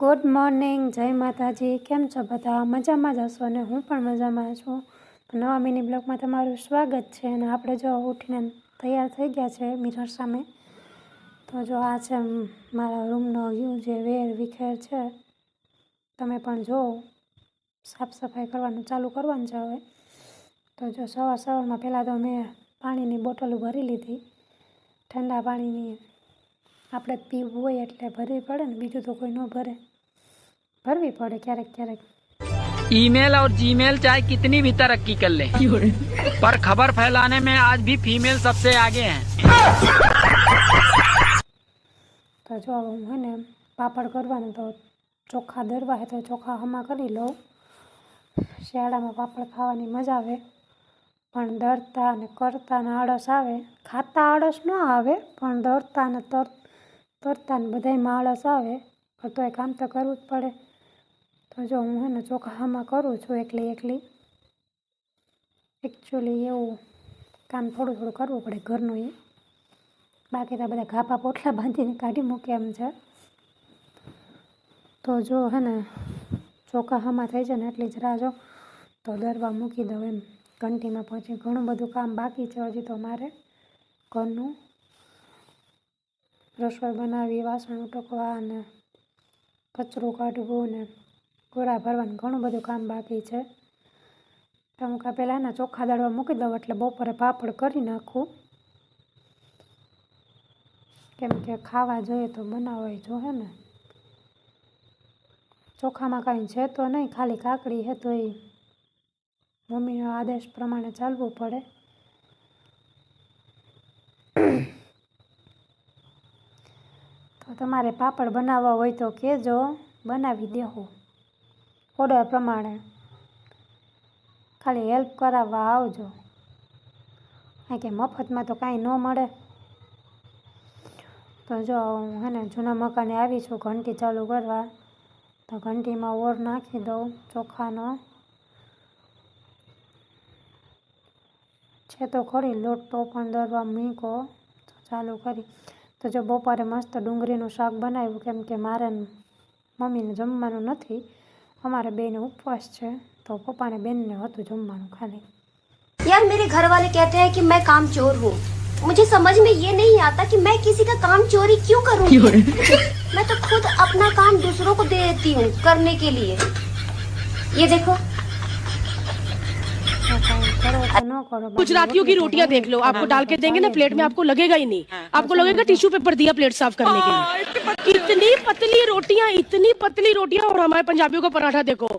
Good morning જય માતાજી. કેમ છો બધા? મજામાં જ હશો અને હું પણ મજામાં છું. નવા મિની બ્લોગમાં તમારું સ્વાગત છે અને આપણે જો ઉઠીને તૈયાર થઈ ગયા છે મિરર સામે. તો જો આ છે મારા રૂમનો વ્યૂ જે વેર વિખેર છે. તમે પણ જો સાફ સફાઈ કરવાનું ચાલુ કરવાનું છે હવે. તો જો સવાર સવારમાં પહેલાં તો મેં પાણીની બોટલો ભરી લીધી. ઠંડા પાણીની આપણે પીવું હોય એટલે ભરવી પડે ને, બીજું તો કોઈ ન ભરે. ભરવી પડે ક્યારેક ક્યારેક ईमेल और जीमेल चाहे कितनी भी तरक्की कर ले पर खबर फैलाने में आज भी फीमेल सबसे आगे हैं તો જો હું હે ને પાપડ કરવાને તો ચોખા દરવા હે તો ચોખા હમા કરી લઉં શિયાળામાં પાપડ ખાવાની મજા આવે પણ દરતા ને કરતા ને આળસ આવે ખાતા આળસ ન આવે પણ દરતા ને તર તરતા ને બધાયમાં આળસ આવે પણ તોય કામ તો કરવું જ પડે તો જો હું હે ને ચોખા કરું છું એકલી એકલી એકચ્યુઅલી એવું કામ થોડું થોડું કરવું પડે ઘરનું એ. બાકી તો બધા ઘાપા પોટલા બાંધીને કાઢી મૂકે એમ છે. તો જો હે ને ચોખામાં થઈ જાય ને એટલી જ રાહ જો, તો દરવા મૂકી દઉં એમ. ઘંટીમાં પહોંચી ઘણું બધું કામ બાકી છે હજી તો મારે ઘરનું. રસોઈ બનાવી, વાસણ ઉટકવા અને કચરો કાઢવું ને ગોળા ભરવાનું ઘણું બધું કામ બાકી છે. તો હું કાં પહેલાં એના ચોખ્ખા દાળવા મૂકી દઉં, એટલે બપોરે પાપડ કરી નાખું. કેમ કે ખાવા જોઈએ તો બનાવવા જો હે ને. ચોખામાં કાંઈ છે તો નહીં, ખાલી કાકડી છે તો એ મમ્મીનો આદેશ પ્રમાણે ચાલવું પડે. તો તમારે પાપડ બનાવવા હોય તો કહેજો, બનાવી દેવું ઓર્ડર પ્રમાણે. ખાલી હેલ્પ કરાવવા આવજો. કારણ કે મફતમાં તો કાંઈ ન મળે. તો જો હું હે ને જૂના મકાને આવી છું ઘંટી ચાલુ કરવા, તો ઘંટીમાં ઓર નાખી દઉં ચોખાનો. છે તો ખરી લોટ તો પણ દરવા મૂકો ચાલુ કરી. તો જો બપોરે મસ્ત ડુંગળીનું શાક બનાવ્યું, કેમ કે મારે મમ્મીને જમવાનું નથી અમારે બેને ઉપવાસ છે તો પપ્પાને બેનને હતું જમવાનું ખાલી यार मेरे घर वाले कहते हैं कि मैं काम चोर हूँ मुझे समझ में ये नहीं आता कि मैं किसी का काम चोरी क्यों करूँ मैं तो खुद अपना काम दूसरों को दे देती हूँ करने के लिए ये देखो તો કાંઈ કરો તો ન કરો બાકી गुजरातियों की रोटियां देख लो आपको डाल के देंगे ना प्लेट में आपको लगेगा ही नहीं आपको लगेगा टिश्यू पेपर दिया प्लेट साफ करने के लिए इतनी पतली रोटियां इतनी पतली रोटियां और हमारे पंजाबियों का पराठा देखो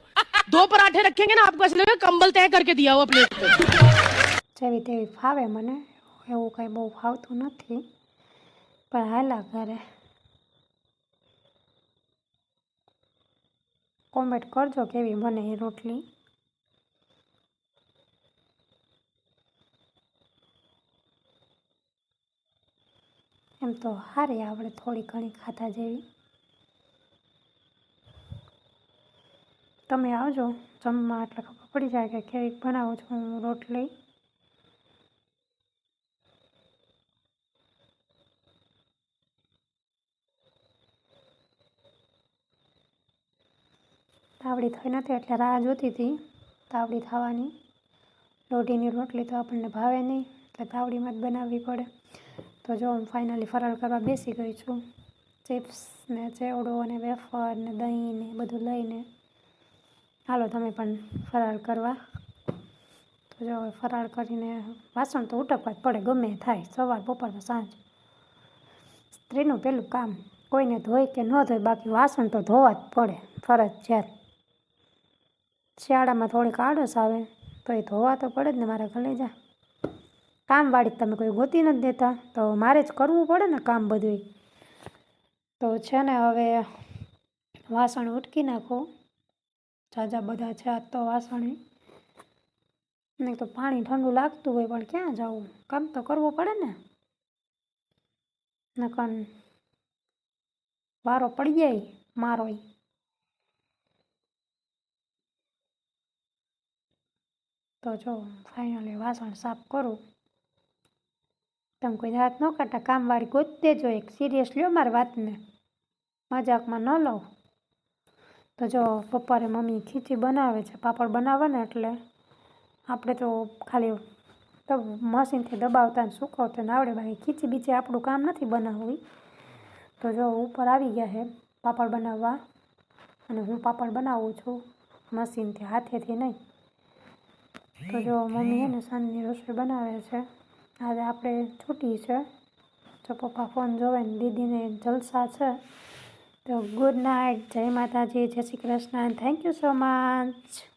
दो पराठे रखेंगे ना आपको ऐसा लगेगा कंबल तय करके दिया हुआ प्लेट पे જેવી તેવી ફાવે મને એવું કંઈ બહુ ફાવતું નથી પણ હાલા ઘરે કોમેન્ટ કરજો કેવી બને એ રોટલી એમ તો હારે આપણે થોડી ઘણી ખાતા જેવી. તમે આવજો, જમવા એટલે ખબર પડી જાય કે કેવી બનાવું છું, હું રોટલી તાવડી થઈ નથી એટલે રાહ જોતી હતી, તાવડી થવાની. લોઢીની રોટલી તો આપણને ભાવે નહીં, એટલે તાવડીમાં જ બનાવવી પડે. તો જો હું ફાઇનલી ફરાળ કરવા બેસી ગઈ છું. ચિપ્સ ને ચેવડો અને વેફર ને દહીં ને બધું લઈને. હાલો તમે પણ ફરાળ કરવા. તો જો ફરાળ કરીને વાસણ તો ઉટકવા જ પડે, ગમે થાય. સવાર, બપોર સાંજ. સ્ત્રીનું પેલું કામ, કોઈને ધોય કે ન ધોય, બાકી વાસણ તો ધોવા જ પડે, ફરજિયાત. શિયાળામાં થોડીક આળસ આવે, તો એ ધોવા તો પડે જ ને, મારા કલેજા કામવાળી તમે કોઈ ગોતી નથી દેતા, તો મારે જ કરવું પડે ને કામ બધું તો છે ને હવે વાસણ ઉટકી નાખો. ઝાઝા બધા છે આજ તો વાસણ નહીં તો પાણી ઠંડુ લાગતું હોય પણ ક્યાં જવું? કામ તો કરવું પડે ને. નકન વારો પડી જાય મારોય. તો જો ફાઇનલી વાસણ સાફ કરું. તમે કોઈ હાથ ન કાઢતા કામવાળી ગોતતે જો એક સિરિયસ લ્યો મારી વાતને મજાકમાં ન લઉં તો જો બપોરે મમ્મી ખીચી બનાવે છે પાપડ બનાવે ને એટલે આપણે તો ખાલી તો મશીનથી દબાવતા ને સુકવતા ને આવડે બાકી ખીચી બીચી આપણું કામ નથી બનાવવી તો જો ઉપર આવી ગયા છે પાપડ બનાવવા અને હું પાપડ બનાવું છું મશીનથી હાથેથી નહીં તો જો મમ્મી એને સાંજની રસોઈ બનાવે છે આજે આપણે છૂટી છે? તો પપ્પા ફોન જોવે ને દીદીને જલસા છે. તો ગુડ નાઇટ, જય માતાજી, જય Shri Krishna. Thank you so much